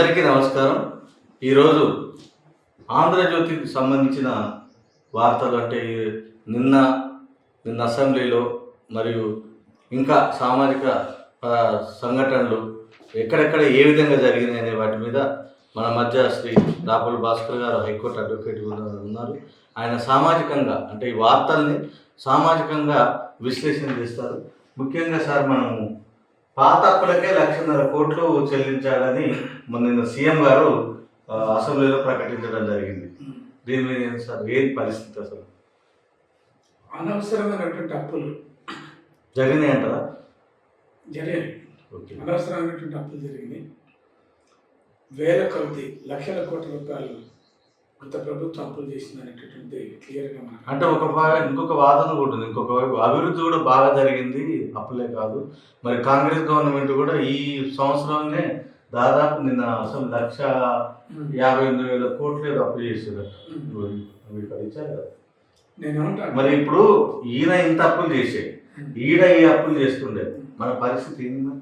అందరికీ నమస్కారం. ఈరోజు ఆంధ్రజ్యోతికి సంబంధించిన వార్తలు అంటే నిన్న నిన్న అసెంబ్లీలో మరియు ఇంకా సామాజిక సంఘటనలు ఎక్కడెక్కడ ఏ విధంగా జరిగినాయి అనే వాటి మీద మన మధ్య శ్రీ రాపుల్ భాస్కర్ గారు హైకోర్టు అడ్వకేట్ ఉన్నారు. ఆయన సామాజికంగా అంటే ఈ వార్తల్ని సామాజికంగా విశ్లేషణ చేస్తారు. ముఖ్యంగా సార్ మనము పాత అప్పులకే లక్షన్నర కోట్లు చెల్లించాలని మొన్న సీఎం గారు అసెంబ్లీలో ప్రకటించడం జరిగింది. దీని మీద సార్ ఏంటి పరిస్థితి అసలు? అనవసరమైనటువంటి అప్పులు. జరిగినాయి అంటారా? జరిగాయి. అనవసరమైనటువంటి అప్పులు జరిగినాయి. వేల కొద్ది లక్షల కోట్ల రూపాయలు గత ప్రభుత్వం అప్పులు చేసిందనేటటువంటిది క్లియర్గా మనకు అంటే ఒక వా- ఇంకొక వాదన కూడా ఉంది. ఇంకొక అభివృద్ధి కూడా బాగా జరిగింది. అప్పులే కాదు. మరి కాంగ్రెస్ గవర్నమెంట్ కూడా ఈ సంవత్సరంలో దాదాపు నిన్న అసలు లక్ష యాభై ఎనిమిది వేల కోట్లు అప్పు ఏమంటాను మరి ఇప్పుడు ఈయన ఇంత అప్పులు చేసే ఈడ ఈ అప్పులు చేస్తుండే. మన పరిస్థితి ఏంది?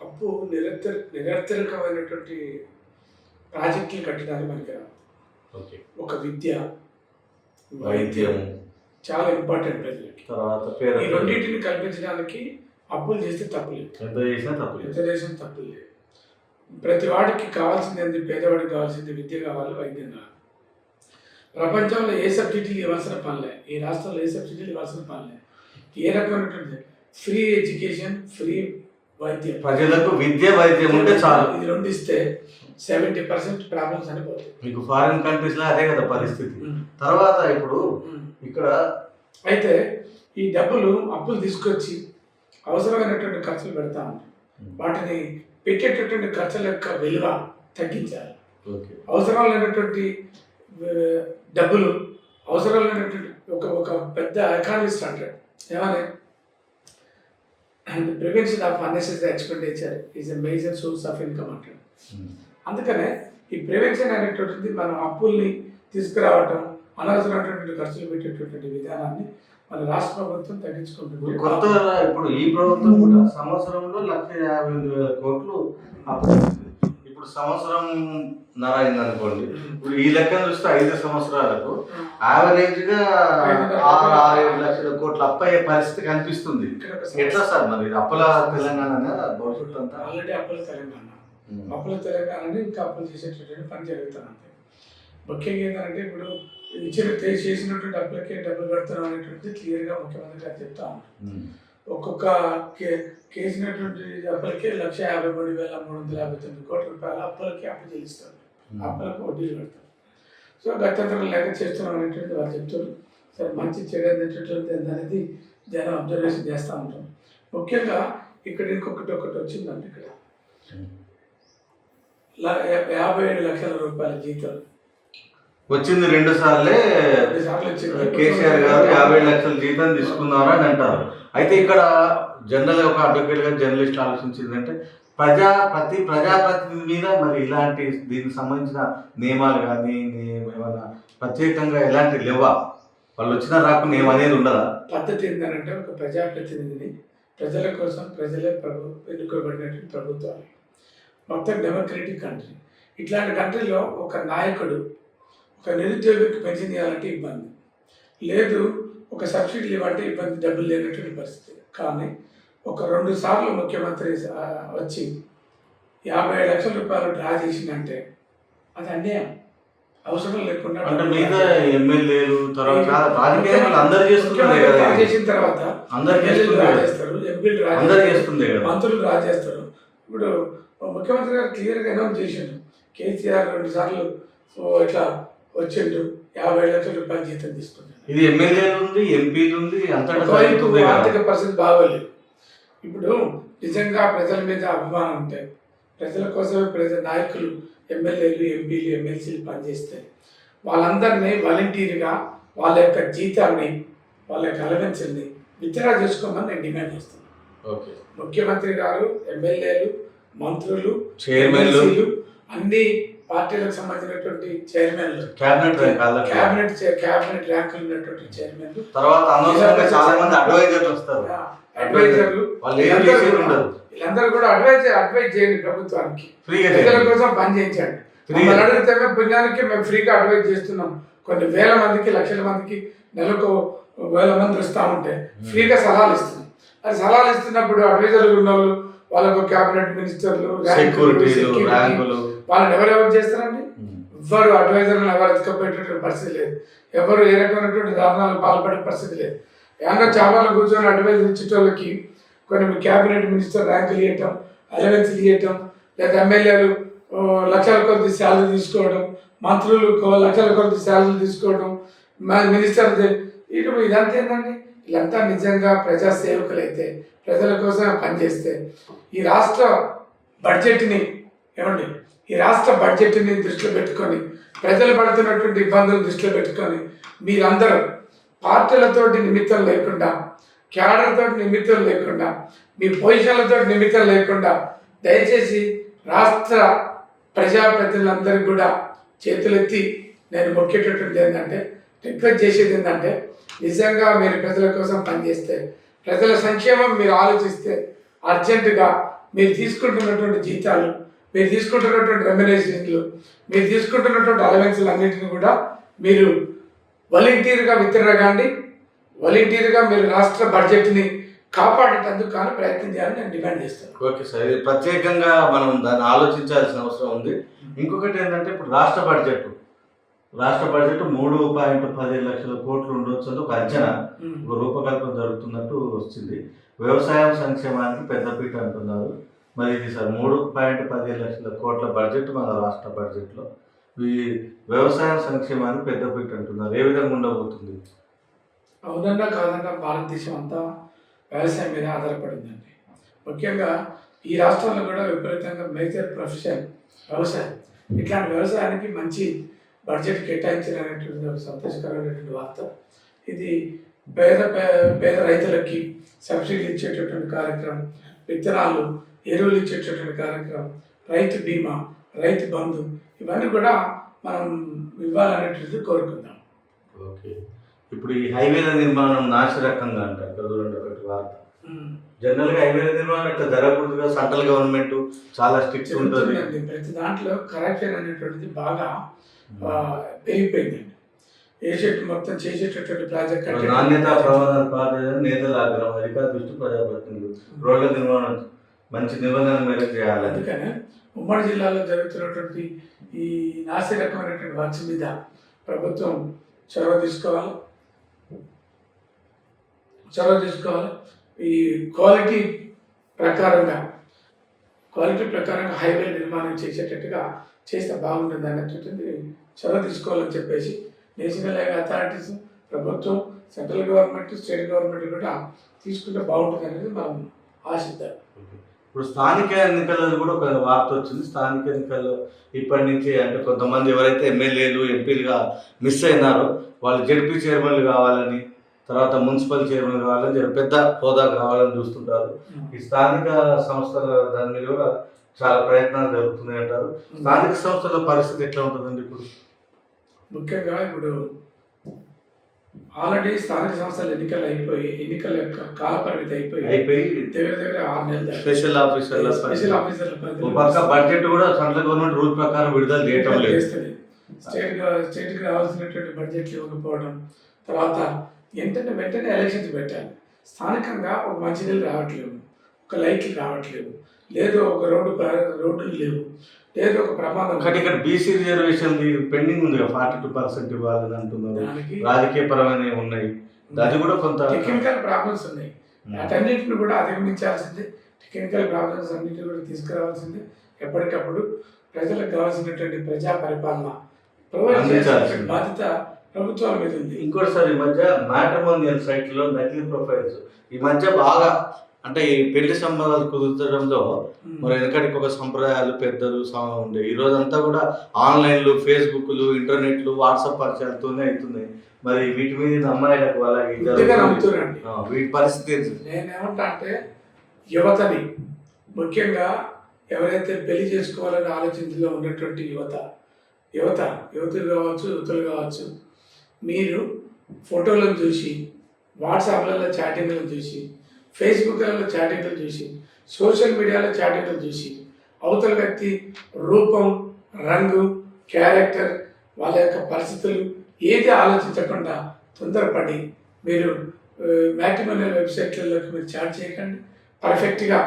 అప్పు నిరంతర నిరర్థకమైనటువంటి ప్రాజెక్టులు కట్టడానికి మనకి రాదు. ఓకే. ఒక విద్య వైద్యం. చాలా ఇంపార్టెంట్ ప్రజలకి. తర్వాత ఈ రెండింటిని కల్పించడానికి అప్పులు చేస్తే తప్పులేదు ఎంత చేసినా తప్పలేదు ఎంత చేసిన తప్పులు లేదు. ప్రతి వాడికి కావాల్సింది ఏంది? పేదవాడికి కావాల్సింది విద్య కావాలి వైద్యం కావాలి. ప్రపంచంలో ఏ సబ్సిడీలు ఇవ్వాల్సిన పనిలే ఈ రాష్ట్రంలో ఏ సబ్సిడీలు ఇవ్వాల్సిన పనిలే ఏ రకమైనటువంటి ఫ్రీ ఎడ్యుకేషన్ ఫ్రీ వైద్యం. ప్రజలకు విద్య వైద్యం ఉంటే చాలు. ఇది రెండు ఇస్తే సెవెంటీ పర్సెంట్ ప్రాబ్లమ్స్ అని పోతాయి మీకు ఫారిన్ కంట్రీస్లో అదే కదా పరిస్థితి. తర్వాత ఇప్పుడు ఇక్కడ అయితే ఈ డబ్బులు అప్పులు తీసుకొచ్చి అవసరమైనటువంటి ఖర్చులు పెడతా వాటిని పెట్టేటటువంటి ఖర్చుల యొక్క విలువ తగ్గించాలి. ఓకే. అవసరం లేనటువంటి డబ్బులు అవసరం లేనటువంటి ఒక ఒక పెద్ద ఎకానమిస్ట్ అంటాడు. ఏమని? Prevention of unnecessary expenditure is a major source of income అంటాడు అందుకనే ఈ ప్రివెన్షన్ అనేటువంటిది మనం అప్పుల్ని తీసుకురావటం అనవసరమైనటువంటి ఖర్చులు పెట్టేటటువంటి విధానాన్ని మన రాష్ట్ర ప్రభుత్వం తగ్గించుకుంటుంది కొత్త ఇప్పుడు ఈ ప్రభుత్వం కూడా సంవత్సరంలో లక్ష యాభై ఎనిమిది వేల కోట్లు అప్పు. ఇప్పుడు సంవత్సరం నర అయింది అనుకోండి ఇప్పుడు ఈ లెక్క చూస్తే ఐదు సంవత్సరాలకు యావరేజ్గా ఆరు ఆరు ఏడు లక్షల కోట్ల అప్పు అయ్యే పరిస్థితి కనిపిస్తుంది. ఎట్లా సార్ మరి? అప్పుల తెలంగాణ భవిష్యత్తు అంతా ఆల్రెడీ అప్పుల తెలంగాణ. అప్పుల తెలంగాణని ఇంకా అప్పులు చేసేటటువంటి పని జరుగుతుంది అంతే. ముఖ్యంగా ఏంటంటే ఇప్పుడు ఇచ్చిన చేసినటువంటి అప్పులకే డబ్బులు కడుతున్నాం అనేటువంటిది క్లియర్గా ముఖ్యమంత్రి గారు చెప్తా ఉన్నారు. ఒక్కొక్క కే కేసినటువంటి అప్పులకే లక్ష యాభై మూడు వేల మూడు వందల యాభై తొమ్మిది కోట్ల రూపాయల అప్పులకి అప్పు చెల్లిస్తారు. అప్పులకు వడ్డీలు కడతారు. సో గత్యంతరం లేక చేస్తున్నాం అనేటువంటి వాళ్ళు చెప్తారు సరే మంచి చెడు అనేటటువంటి అనేది జనం అబ్జర్వేషన్ చేస్తూ ఉంటాం ముఖ్యంగా ఇక్కడ ఇంకొకటి ఒకటి వచ్చిందండి ఇక్కడ. యా- యాభై ఏడు లక్షల రూపాయల జీతం. వచ్చింది రెండు సార్లే. కేసీఆర్ గారు యాభై లక్షల జీతం తీసుకున్నారు అని అంటారు. అయితే ఇక్కడ జనరల్ ఒక అడ్వకేట్గా జర్నలిస్ట్ ఆలోచించిందంటే ప్రజా ప్రతి ప్రజాప్రతినిధి మీద మరి ఇలాంటి దీనికి సంబంధించిన నియమాలు కానీ ఏమైనా ప్రత్యేకంగా ఎలాంటి లేవా? వాళ్ళు వచ్చినా రాకుండా ఏం అనేది ఉండదా? పద్ధతి ఏంటంటే ఒక ప్రజాప్రతినిధిని ప్రజల కోసం ప్రజలే ప్రభు ఎన్నుకోబడినటువంటి ప్రభుత్వాలు. మొత్తం డెమోక్రటిక్ కంట్రీ ఇట్లాంటి కంట్రీలో ఒక నాయకుడు ఒక నిరుద్యోగికి పెన్షన్ ఇవ్వాలంటే ఇబ్బంది. లేదు ఒక సబ్సిడీలు ఇవ్వాలంటే ఇబ్బంది డబ్బులు లేనటువంటి పరిస్థితి. కానీ ఒక రెండు సార్లు ముఖ్యమంత్రి వచ్చి యాభై లక్షల రూపాయలు డ్రా చేసిందంటే అది అన్యాయం. అవసరం లేకుండా చేసిన తర్వాత మంత్రులు డ్రా చేస్తారు. ఇప్పుడు ముఖ్యమంత్రి గారు క్లియర్గా అనౌన్స్ చేసిండు కేసీఆర్ రెండు సార్లు ఇట్లా వచ్చిండు యాభై లక్షల రూపాయల జీతం తీసుకున్నాడు. ఇది ఎమ్మెల్యేలు ఉంది ఎంపీలు ఉంది. ఆర్థిక పరిస్థితి బాగోలేదు. ఇప్పుడు నిజంగా ప్రజల మీద అభిమానం ఉంటే ప్రజల కోసమే ప్రజల నాయకులు ఎమ్మెల్యేలు ఎంపీలు ఎమ్మెల్సీలు పనిచేస్తే వాళ్ళందరినీ వాలంటీర్గా వాళ్ళ యొక్క జీతాన్ని వాళ్ళ యొక్క అలవెన్స్ని విత్డ్రా చేసుకోమని నేను డిమాండ్ చేస్తున్నాను. ఓకే. ముఖ్యమంత్రి గారు ఎమ్మెల్యేలు మంత్రులు చైర్మన్లు. అన్ని పార్టీలకు సంబంధించినటువంటి చైర్మన్లు. క్యాబినెట్. క్యాబినెట్ క్యాబినెట్ ర్యాంకులు ఉన్నటువంటి చైర్మన్లు. తర్వాత అనవసరంగా చాలా మంది అడ్వైజర్లు వస్తారు. అడ్వైజర్లు వీళ్ళందరూ కూడా అడ్వైజ్ అడ్వైజ్ చేయండి ప్రభుత్వానికి. ప్రజల. కోసం పని చేయించండి. అడిగితే మేము పుణ్యానికి మేము ఫ్రీగా అడ్వైజ్ చేస్తున్నాం. కొన్ని వేల మందికి లక్షల మందికి నెలకు వేల మంది వస్తూ ఉంటే ఫ్రీగా సలహాలు ఇస్తున్నాం. అది సలహాలు ఇస్తున్నప్పుడు అడ్వైజర్లు ఉన్న వాళ్ళు వాళ్ళకు క్యాబినెట్ మినిస్టర్లు ర్యాంకులు, వాళ్ళని ఎవరెవరు చేస్తారండి? ఉమ్. ఎవ్వరు అడ్వైజర్లను ఎవరు ఎత్తుకపోయేటటువంటి పరిస్థితి లేదు. ఎవరు ఏ రకమైనటువంటి దారుణాలకు పాల్పడే పరిస్థితి లేదు. ఏమన్నా చావాళ్ళు కూర్చొని అడ్వైజర్ ఇచ్చేటోళ్ళకి కొన్ని క్యాబినెట్ మినిస్టర్ ర్యాంకులు ఇవ్వటం అలవెన్స్లు ఇవ్వటం లేదా ఎమ్మెల్యేలు లక్షల కొద్ది శాలరీ తీసుకోవడం మంత్రులు లక్షల కొద్ది శాలరీ తీసుకోవడం మినిస్టర్ ఇటు ఇదంతా ఏంటండి వీళ్ళంతా నిజంగా ప్రజా సేవకులైతే ప్రజల కోసం పనిచేస్తే ఈ రాష్ట్ర బడ్జెట్ని ఏమండి? ఈ రాష్ట్ర బడ్జెట్ని దృష్టిలో పెట్టుకొని ప్రజలు పడుతున్నటువంటి ఇబ్బందులు దృష్టిలో పెట్టుకొని మీరందరూ పార్టీలతోటి నిమిత్తం లేకుండా క్యాడర్తో నిమిత్తం లేకుండా మీ పొజిషన్లతో నిమిత్తం లేకుండా దయచేసి రాష్ట్ర ప్రజాప్రతినిధులందరికీ కూడా చేతులెత్తి నేను మొక్కేటటువంటి ఏంటంటే రిక్వెస్ట్ చేసేది ఏంటంటే నిజంగా మీరు ప్రజల కోసం పనిచేస్తే ప్రజల సంక్షేమం మీరు ఆలోచిస్తే అర్జెంటుగా మీరు తీసుకుంటున్నటువంటి జీతాలు మీరు తీసుకుంటున్నటువంటి రెమ్యునేషన్లు మీరు తీసుకుంటున్నటువంటి అలవెన్స్లు అన్నింటిని కూడా మీరు వాలంటీర్గా విత్తిరగాండి వాలంటీర్గా మీరు రాష్ట్ర బడ్జెట్ని కాపాడేటందుకు కానీ ప్రయత్నం చేయాలని నేను డిమాండ్ చేస్తాను. ఓకే సార్ ఇది ప్రత్యేకంగా మనం దాన్ని ఆలోచించాల్సిన అవసరం ఉంది. ఇంకొకటి ఏంటంటే ఇప్పుడు రాష్ట్ర బడ్జెట్ రాష్ట్ర బడ్జెట్ మూడు పాయింట్ పదిహేను లక్షల కోట్లు ఉండొచ్చు అని ఒక అంచనా ఒక రూపకల్పన జరుగుతున్నట్టు వచ్చింది వ్యవసాయం సంక్షేమానికి పెద్దపీట అంటున్నారు. మరి ఇది సార్ మూడు పాయింట్ పదిహేను లక్షల కోట్ల బడ్జెట్ మన రాష్ట్ర బడ్జెట్లో ఈ వ్యవసాయ సంక్షేమానికి పెద్దపీట అంటున్నారు. ఏ విధంగా ఉండబోతుంది? అవునన్నా కాదన్నా భారతదేశం అంతా వ్యవసాయం మీద ఆధారపడిందండి. ముఖ్యంగా ఈ రాష్ట్రంలో కూడా విపరీతంగా మేజర్ ప్రొఫెషన్ వ్యవసాయం. ఇట్లాంటి వ్యవసాయానికి మంచి బడ్జెట్ కేటాయించాలనేటువంటి ఒక సంతోషకరమైనటువంటి వార్త. ఇది పేద పేద రైతులకి సబ్సిడీ ఇచ్చేటటువంటి కార్యక్రమం విత్తనాలు ఎరువులు ఇచ్చేటటువంటి కార్యక్రమం రైతు బీమా రైతు బంధు ఇవన్నీ కూడా మనం ఇవ్వాలనేటువంటిది కోరుకుందాం. ఓకే. ఇప్పుడు ఈ హైవేల నిర్మాణం నాశరకంగా అంటారు చూడండి ఒకటి వార్త. జనరల్గా హైవేల నిర్మాణం ఇట్లా జరగకూడదుగా? సెంట్రల్ గవర్నమెంట్ చాలా స్ట్రిక్ట్ ఉంటుంది. ప్రతి దాంట్లో కరప్షన్ అనేటువంటిది బాగా పెరిగిపోయిందండి. వేసేట్టు మొత్తం చేసేటటువంటి ప్రాజెక్ట్ నాణ్యత. ప్రమాదాలు పాటించడం నేతల ఆగ్రహం అధికార దృష్టి ప్రజాప్రతినిధులు రోడ్ల నిర్మాణం మంచి నిబంధన మేరకు చేయాలని అందుకనే ఉమ్మడి జిల్లాలో జరుగుతున్నటువంటి ఈ నాసి రకమైనటువంటి వర్క్స్ మీద ప్రభుత్వం చొరవ తీసుకోవాలి. చొరవ తీసుకోవాలి. ఈ క్వాలిటీ ప్రకారంగా క్వాలిటీ ప్రకారంగా హైవే నిర్మాణం చేసేటట్టుగా చేస్తే బాగుంటుంది అనేటువంటిది చొరవ తీసుకోవాలని చెప్పేసి నేషనల్ హైవే అథారిటీస్ ప్రభుత్వం సెంట్రల్ గవర్నమెంట్ స్టేట్ గవర్నమెంట్ కూడా తీసుకుంటే బాగుంటుంది అనేది మనం ఆశిద్దాం. ఇప్పుడు స్థానిక ఎన్నికల్లో కూడా ఒక వార్త వచ్చింది. స్థానిక ఎన్నికల్లో ఇప్పటి నుంచి అంటే కొంతమంది ఎవరైతే ఎమ్మెల్యేలు ఎంపీలుగా మిస్ అయినారో వాళ్ళు జడ్పీ చైర్మన్లు కావాలని తర్వాత మున్సిపల్ చైర్మన్ కావాలని పెద్ద హోదా కావాలని చూస్తుంటారు. ఈ స్థానిక సంస్థల దాని మీద కూడా చాలా ప్రయత్నాలు జరుగుతున్నాయి అంటారు స్థానిక సంస్థల పరిస్థితి ఎట్లా ఉంటుందండి ఇప్పుడు? ముఖ్యంగా ఇప్పుడు ఆల్రెడీ స్థానిక సంస్థలు ఎన్నికలు అయిపోయి ఎన్నికల యొక్క కాల పరిమితి అయిపోయి అయిపోయి దగ్గర దగ్గర ఆరు నెలలు. స్పెషల్ ఆఫీసర్ల స్పెషల్ ఆఫీసర్ల పక్క బడ్జెట్ కూడా సెంట్రల్ గవర్నమెంట్ రూల్ ప్రకారం విడుదల చేయటం లేదు. స్టేట్ గా- స్టేట్కి రావాల్సినటువంటి బడ్జెట్లు ఇవ్వకపోవడం తర్వాత వెంటనే వెంటనే ఎలక్షన్స్ పెట్టాలి. స్థానికంగా ఒక మంచినీళ్ళు రావట్లేవు. ఒక లైట్లు రావట్లేవు. లేదు ఒక రోడ్డు రోడ్డులు లేవు. లేదు ఒక ప్రమాదం. ఒకటి ఇక్కడ బీసీ రిజర్వేషన్ పెండింగ్ ఉంది ఫార్టీ టూ పర్సెంట్ ఇవ్వాలని అంటున్నారు. రాజకీయ పరమైన ఉన్నాయి. అది కూడా కొంత టెక్నికల్ ప్రాబ్లమ్స్ ఉన్నాయి. వాటన్నిటిని కూడా అధిగమించాల్సిందే. టెక్నికల్ ప్రాబ్లమ్స్ అన్నిటిని కూడా తీసుకురావాల్సిందే. ఎప్పటికప్పుడు ప్రజలకు కావాల్సినటువంటి ప్రజా పరిపాలన బాధ్యత ప్రభుత్వాల మీద ఉంది. ఇంకోటి సార్ ఈ మధ్య మ్యాట్రిమోనియల్ సైట్లో నకిలీ ప్రొఫైల్స్ ఈ మధ్య బాగా అంటే ఈ పెళ్ళి సంబంధాలు కుదుర్చడంలో మరి వెనకటికి ఒక సంప్రదాయాలు పెద్దలు ఉండే. ఈ రోజంతా కూడా ఆన్లైన్లు ఫేస్బుక్లు ఇంటర్నెట్లు వాట్సాప్ పరిచయాలతోనే అవుతున్నాయి. మరి వీటి మీద అమ్మాయిలకు అలాగే వీటి పరిస్థితి? నేనేమంటా అంటే యువతని ముఖ్యంగా ఎవరైతే పెళ్ళి చేసుకోవాలని ఆలోచనలో ఉన్నటువంటి యువత యువత యువతులు కావచ్చు యువతులు కావచ్చు మీరు ఫోటోలను చూసి వాట్సాప్లలో చాటింగ్లను చూసి ఫేస్బుక్లలో చాటింగ్లు చూసి సోషల్ మీడియాలో చాటింగ్లు చూసి అవతల వ్యక్తి రూపం రంగు క్యారెక్టర్ వాళ్ళ యొక్క పరిస్థితులు ఏది ఆలోచించకుండా తొందరపడి మీరు మ్యాట్రిమోనియల్ వెబ్సైట్లలోకి మీరు చాట్ చేయకండి. పర్ఫెక్ట్గా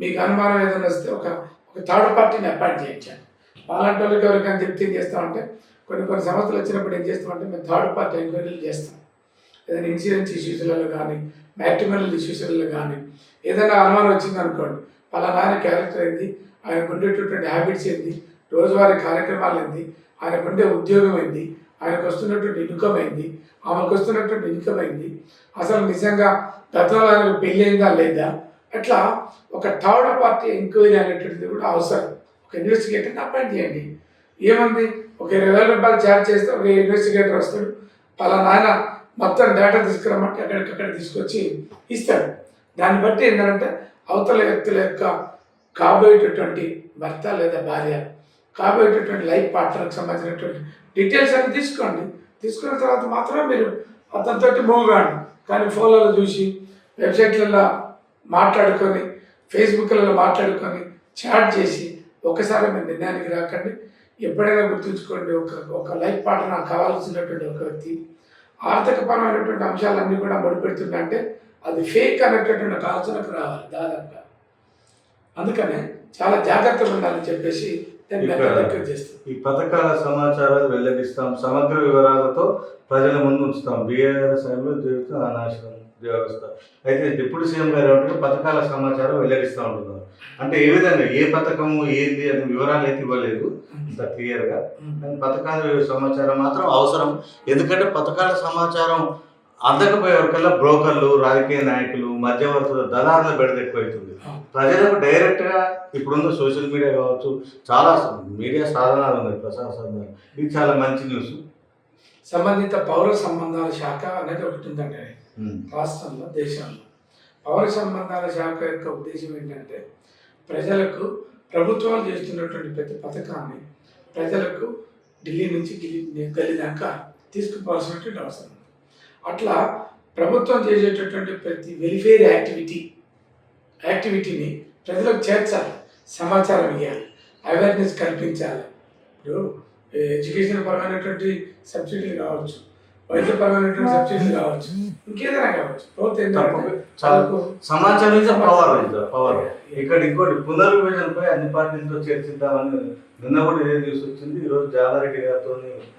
మీకు అనుమానం ఏదైనా వస్తే ఒక ఒక థర్డ్ పార్టీని అపాయింట్ చేయించండి. అలాంటి వాళ్ళకి ఎవరికైనా చెప్తే ఏం చేస్తామంటే కొన్ని కొన్ని సమస్యలు వచ్చినప్పుడు ఏం చేస్తామంటే మేము థర్డ్ పార్టీ ఎంక్వైరీలు చేస్తాం. ఏదైనా ఇన్సూరెన్స్ ఇష్యూస్లలో కానీ మ్యాట్రిమోనియల్ డిసిషన్లు కానీ ఏదైనా అనుమానం వచ్చింది అనుకోండి పలానా ఆయన క్యారెక్టర్ ఏంది ఆయనకు ఉండేటటువంటి హ్యాబిట్స్ ఏంది రోజువారీ కార్యక్రమాలు ఏంది ఆయనకు ఉండే ఉద్యోగం ఏంది ఆయనకు వస్తున్నటువంటి ఇన్కమ్ ఏంది ఆమెకు వస్తున్నటువంటి ఇన్కమ్ ఏంది అసలు నిజంగా గతంలో ఆయనకు పెళ్ళి అయిందా లేదా అట్లా ఒక థర్డ్ పార్టీ ఎంక్వైరీ అనేటువంటిది కూడా అవసరం. ఒక ఇన్వెస్టిగేటర్ని అపాయింట్ చేయండి. ఏముంది? ఒక ఇరవై వేల రూపాయలు ఛార్జ్ చేస్తే ఒక ఇన్వెస్టిగేటర్ వస్తాడు. పలానా ఆయన మొత్తం డేటా తీసుకురమ్మంటే అక్కడికక్కడ తీసుకొచ్చి ఇస్తాడు దాన్ని బట్టి ఏంటంటే అవతల వ్యక్తుల యొక్క కాబోయేటటువంటి భర్త లేదా భార్య కాబోయేటటువంటి లైఫ్ పార్ట్నర్కి సంబంధించినటువంటి డీటెయిల్స్ అన్ని తీసుకోండి. తీసుకున్న తర్వాత మాత్రమే మీరు అతనితో మూవ్ కాండి కానీ ఫోన్లలో చూసి వెబ్సైట్లలో మాట్లాడుకొని ఫేస్బుక్లలో మాట్లాడుకొని చాట్ చేసి ఒకసారి మీ నిర్ణయానికి రాకండి. ఎప్పుడైనా గుర్తుంచుకోండి ఒక ఒక లైఫ్ పార్ట్నర్ నాకు కావాల్సినటువంటి ఒక వ్యక్తి ఆర్థికపరమైనటువంటి అంశాలన్నీ కూడా ముడిపెడుతుందంటే అది ఫేక్ అనేటటువంటి ఒక ఆలోచనకు రావాలి దాదాపుగా. అందుకనే చాలా జాగ్రత్తగా ఉండాలని చెప్పేసి ఈ పథకాల సమాచారాలు వెల్లడిస్తాం సమగ్ర వివరాలతో ప్రజల ముందు ఉంచుతాం. బీఆర్ఎస్ జీవితం అనాశనం. వ్యవస్థ అయితే డిప్యూటీ సీఎం గారు ఏమంటారు? పథకాల సమాచారం వెల్లడిస్తూ ఉంటున్నారు. అంటే ఏ విధంగా ఏ పథకము ఏంది అని వివరాలు అయితే ఇవ్వలేదు. క్లియర్గా కానీ పథకాల సమాచారం మాత్రం అవసరం. ఎందుకంటే పథకాల సమాచారం అందకపోయే వరకల్లా బ్రోకర్లు రాజకీయ నాయకులు మధ్యవర్తులు దళారుల బెడద ఎక్కువైతుంది ప్రజలకు డైరెక్ట్గా ఇప్పుడున్న సోషల్ మీడియా కావచ్చు చాలా మీడియా సాధనాలు ఉన్నాయి ప్రసార సాధనాలు. ఇది చాలా మంచి న్యూస్. సంబంధిత పౌర సంబంధాల శాఖ అనేది ఒకటి ఉందండి. రాష్ట్రంలో దేశంలో. పౌర సంబంధాల శాఖ యొక్క ఉద్దేశం ఏంటంటే ప్రజలకు ప్రభుత్వాలు చేస్తున్నటువంటి ప్రతి పథకాన్ని ప్రజలకు ఢిల్లీ నుంచి గిల్లి గల్లీ దాకా తీసుకుపోవాల్సినటువంటి అవసరం అట్లా ప్రభుత్వం చేసేటటువంటి ప్రతి వెల్ఫేర్ యాక్టివిటీ యాక్టివిటీని ప్రజలకు చేర్చాలి సమాచారం ఇవ్వాలి అవేర్నెస్ కల్పించాలి. ఇప్పుడు ఎడ్యుకేషన్ పరమైనటువంటి సబ్సిడీలు కావచ్చు వైద్యపరమైనటువంటి సబ్సిడీలు కావచ్చు. ఇంకేదైనా కావచ్చు. ప్రభుత్వం ఏంటంటే తప్పక- చాలా వాళ్ళకు సమాచారం ఇస్ పవర్ పవర్ ఇక్కడ ఇంకోటి పునర్విభజనపై అన్ని పార్టీలతో చర్చిద్దామని నిన్న కూడా ఇదే న్యూస్ వచ్చింది. ఈరోజు జానారెడ్డి గారితో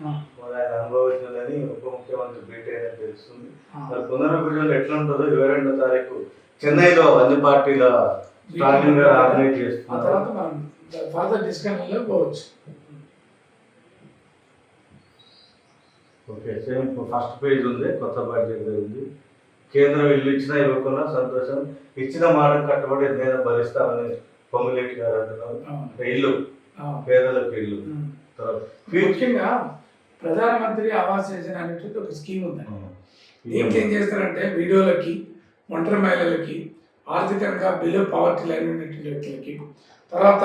ఆ, మరి ఆయన అనుభవించిందని ఉప ముఖ్యమంత్రి భేటీ అయినట్టు తెలుస్తుంది. మరి పునర్విభజన ఎట్లా ఉంటుందో ఇరవై రెండో తారీఖు చెన్నైలో అన్ని పార్టీల స్ట్రాంగ్గా ఆర్గనైజ్ చేస్తున్నారు. తర్వాత మనం ఫర్దర్ డిస్కషన్లో పోవచ్చు. ఓకే సేమ్ ఫస్ట్ పేజ్ ఉంది కొత్త బడ్జెట్ ఉంది. కేంద్రం ఇల్లు ఇచ్చినా ఇవ్వకుండా సంతోషం. ఇచ్చిన మాట కట్టుబడి నేను భరిస్తామని పొంగులేటి గారు అంటున్నారు. ఇల్లు పేదలకు ఇల్లు. ముఖ్యంగా ప్రధానమంత్రి ఆవాస్ యోజన అనేటువంటి ఒక స్కీమ్ ఉంది. దీంట్లో ఏం చేస్తారంటే వీడియోలకి ఒంటరి మహిళలకి ఆర్థికంగా బిలో పవర్టీ లైన్ ఉన్నటువంటి వ్యక్తులకి తర్వాత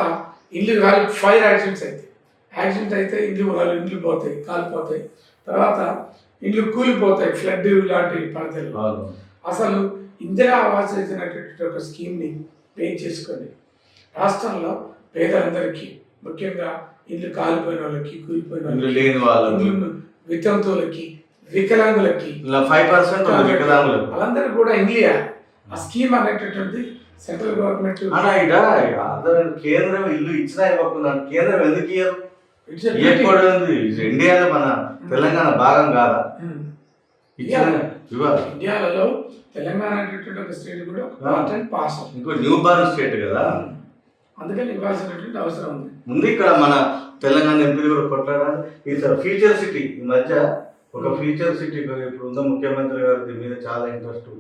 ఇల్లు కాలి ఫైర్ యాక్సిడెంట్స్ అయితే. యాక్సిడెంట్ అయితే ఇల్లు వాళ్ళు ఇండ్లు పోతాయి కాలిపోతాయి. తర్వాత ఇండ్లు కూలిపోతాయి ఫ్లడ్ లాంటి పడతాయి అసలు ఇందిరా ఆవాస్ యోజన అనేటువంటి ఒక స్కీమ్ని పే చేసుకొని రాష్ట్రంలో పేదలందరికీ ముఖ్యంగా ఇల్లు కాలిపోయిన వాళ్ళకి కూలిపోయిన వాళ్ళకి వితంతువులకి వికలాంగులకి ఫైవ్ పర్సెంట్ వాళ్ళందరికీ కూడా ఇల్లు ఆ స్కీమ్ అనేటటువంటి సెంట్రల్ గవర్నమెంట్ కేంద్రం ఇల్లు ఇచ్చినా ఇవ్వకుండా కేంద్రం ఎందుకు ఇయ్యదు ఉంది. ఇది ఇండియాలో మన తెలంగాణ భాగం కాదా? ఇవ్వాలి ఇండియాలలో తెలంగాణ అనేటటువంటి ఒక స్టేట్ కూడా. పార్ట్ అండ్ పార్సల్ ఇంకో న్యూ బార్న్ స్టేట్ కదా. అందుకని ఇవ్వాల్సినటువంటి అవసరం ఉంది. ముందు ఇక్కడ మన తెలంగాణ ఎంపీలు కూడా కొట్లాడాలి. ఈ ఫ్యూచర్ సిటీ ఈ మధ్య ఒక ఫ్యూచర్ సిటీ ఇప్పుడు ఉన్న ముఖ్యమంత్రి గారు దీని మీద చాలా ఇంట్రెస్ట్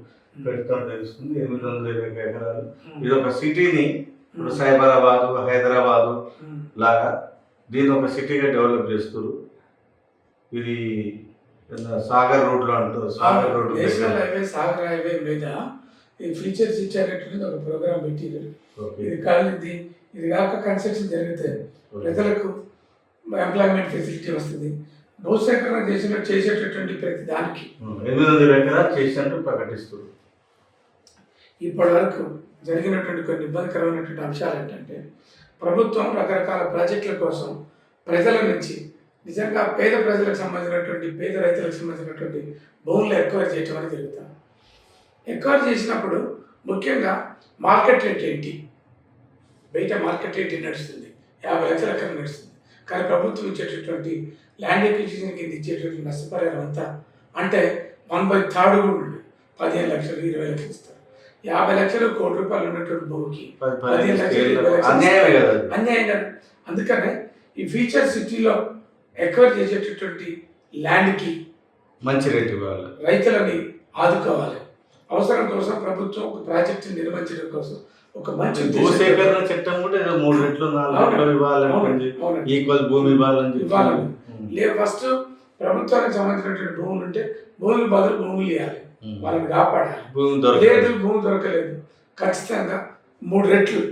పెడతాం తెలుస్తుంది. ఎనిమిది వందల ఇరవై ఎకరాలు. ఇది ఒక సిటీని ఇప్పుడు సైబరాబాదు హైదరాబాదు. లాగా దీన్ని ఒక సిటీగా డెవలప్ చేస్తారు ఇది సాగర్ రోడ్లో అంటారు Sagar road national highway Sagar highway మీద ఈ ఫ్యూచర్ సిటీ అనేటువంటిది ఒక ప్రోగ్రామ్ పెట్టిరు ఇది కాలింది ఇది కాక కన్స్ట్రక్షన్ జరిగితే ప్రజలకు ఎంప్లాయ్మెంట్ ఫెసిలిటీ వస్తుంది. భూసేకరణ చేసిన చేసేటటువంటి ప్రతి దానికి ఎనిమిది వందల ఎకరాలు చేసినట్టు ప్రకటిస్తారు ఇప్పటి వరకు జరిగినటువంటి కొన్ని ఇబ్బందికరమైనటువంటి అంశాలు ఏంటంటే ప్రభుత్వం రకరకాల ప్రాజెక్టుల కోసం ప్రజల నుంచి నిజంగా పేద ప్రజలకు సంబంధించినటువంటి పేద రైతులకు సంబంధించినటువంటి భూములు ఎక్వైర్ చేయటం అనేది జరుగుతుంది. ఎక్వైర్ చేసినప్పుడు ముఖ్యంగా మార్కెట్ రేట్ ఏంటి? బయట మార్కెట్ రేట్ నడుస్తుంది? యాభై లక్షల ఎకరం నడుస్తుంది. కానీ ప్రభుత్వం ఇచ్చేటటువంటి ల్యాండ్ ఎక్విజిషన్ కింద ఇచ్చేటటువంటి నష్టపరిహారం అంతా అంటే వన్ బై థర్డ్ కూడా పదిహేను లక్షలు ఇరవై లక్షలు ఇస్తారు. యాభై లక్షలు కోటి రూపాయలు ఉన్నటువంటి భూమికి పది పదిహేను లక్షలు. అన్యాయం కదా అందుకనే ఈ ఫీచర్ సిటీలో ఎక్వైర్ చేసేటటువంటి ల్యాండ్కి మంచి రేట్ ఇవ్వాలి రైతులని ఆదుకోవాలి అవసరం కోసం ప్రభుత్వం ఒక ప్రాజెక్టు నిర్మించడం కోసం ఒక మంచి భూసేకరణ చట్టం కూడా ఏదో మూడు రెట్లు నాలుగు. రెట్లు అవునండి. ఈక్వల్ భూమి ఇవ్వాలని ఇవ్వాలని. ఉమ్. లే ఫస్ట్ ప్రభుత్వానికి సంబంధించినటువంటి భూములు ఉంటే భూమి బదులు భూములు ఇవ్వాలి. వాళ్ళని కాపాడాలి. భూమి లేదు దొరకలేదు భూమి దొరకలేదు. ఖచ్చితంగా మూడు రెట్లు.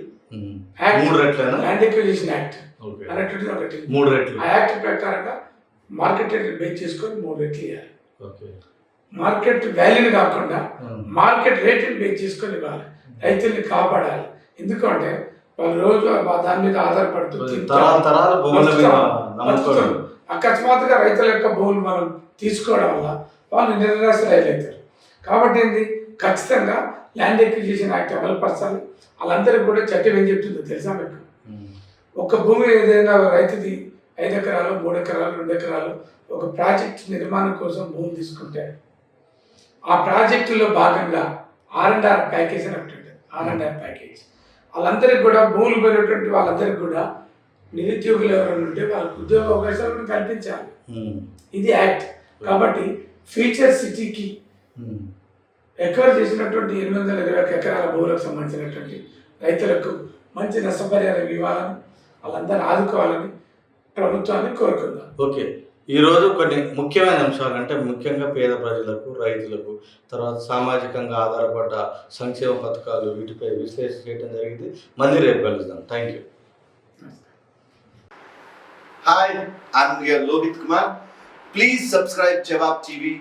మూడు రెట్లేనా? ల్యాండ్ ఎక్విజిషన్ యాక్ట్ అనేటువంటిది ఒకటి. మూడు రెట్లు. ఆ యాక్ట్ ప్రకారంగా మార్కెట్ రేట్ బేస్ చేసుకొని మూడు రెట్లు ఇవ్వాలి ఓకే. మార్కెట్ వాల్యూని కాకుండా. మార్కెట్ రేట్ని బేస్ చేసుకొని ఇవ్వాలి. రైతుల్ని కాపాడాలి. ఎందుకంటే వాళ్ళు రోజు దాని మీద ఆధారపడుతూ తింటారు. తరాల తరాల భూముల మీద బతుకుతారు. నమ్మకం బతుకుతారు. అకస్మాత్తుగా రైతుల యొక్క భూములు మనం తీసుకోవడం వల్ల వాళ్ళు నిరాశ్రయాలవుతారు కాబట్టి ఏంది ఖచ్చితంగా ల్యాండ్ ఎక్విజిషన్ యాక్ట్ అమలు పరచాలి వాళ్ళందరికీ కూడా చట్టం ఏం చెప్తుందో తెలుసా మీకు? ఉమ్. ఒక భూమి ఏదైనా రైతుది ఐదు ఎకరాలు మూడు ఎకరాలు రెండు ఎకరాలు ఒక ప్రాజెక్ట్ నిర్మాణం కోసం భూమి తీసుకుంటే ఆ ప్రాజెక్టులో భాగంగా ఆర్ అండ్ ఆర్ ప్యాకేజ్ అని ఒకటి ఉంటుంది. ఆర్ అండ్ ఆర్ ప్యాకేజ్ వాళ్ళందరికీ కూడా భూములు పోయినటువంటి వాళ్ళందరికీ కూడా నిరుద్యోగులు ఎవరైనా ఉంటే వాళ్ళకి ఉద్యోగ అవకాశాలను కల్పించాలి. ఉమ్. ఇది యాక్ట్ కాబట్టి ఫ్యూచర్ సిటీకి ఎక్వైర్ చేసినటువంటి ఎనిమిది వందల ఇరవై ఒక ఎకరాల భూములకు సంబంధించినటువంటి రైతులకు మంచి నష్టపరిహారం ఇవ్వాలని వాళ్ళందరూ ఆదుకోవాలని ప్రభుత్వాన్ని కోరుకుందాం. ఓకే. ఈరోజు కొన్ని ముఖ్యమైన అంశాలు అంటే ముఖ్యంగా పేద ప్రజలకు రైతులకు తర్వాత సామాజికంగా ఆధారపడ్డ సంక్షేమ పథకాలు వీటిపై విశ్లేషణ చేయడం జరిగింది. మళ్ళీ రేపు కలుద్దాం. Thank you here Lohit Kumar. Please subscribe Jawab TV,